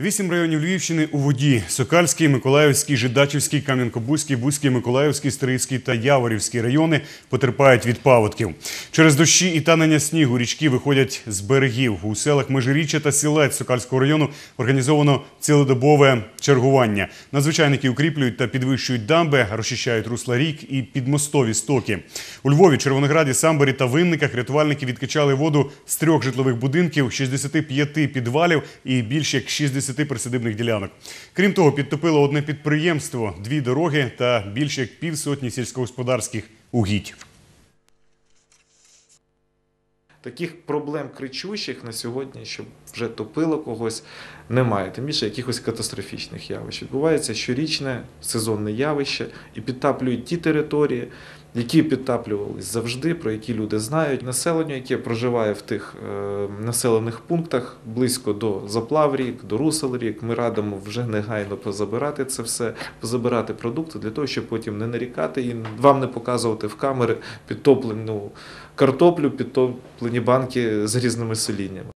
Вісім районів Львівщини у воді: Сокальський, Миколаївський, Жидачівський, Кам'янкобузький, Бузький, Миколаївський, Стрийський та Яворівський райони потерпають від паводків. Через дощі і танення снігу річки виходять з берегів. У селах Межиріччя та Сілець Сокальського району організовано цілодобове чергування. Надзвичайники укріплюють та підвищують дамби, розчищають русла рік і підмостові стоки. У Львові, Червонограді, Самборі та Винниках рятувальники відкачали воду з трьох житлових будинків, 65 підвалів і більш як 60 присадибних ділянок. Крім того, підтопило одне підприємство, дві дороги та більш як півсотні сільськогосподарських угідь. Таких проблем кричущих на сьогодні, щоб вже топило когось, немає. Тим більше якихось катастрофічних явищ. Відбувається щорічне сезонне явище і підтаплюють ті території, які підтаплювались завжди, про які люди знають. Населення, яке проживає в тих е, населених пунктах близько до заплав рік, до русел рік, ми радимо вже негайно позабирати це все, позабирати продукти для того, щоб потім не нарікати і вам не показувати в камери підтоплену картоплю, підтоплені банки з різними соліннями.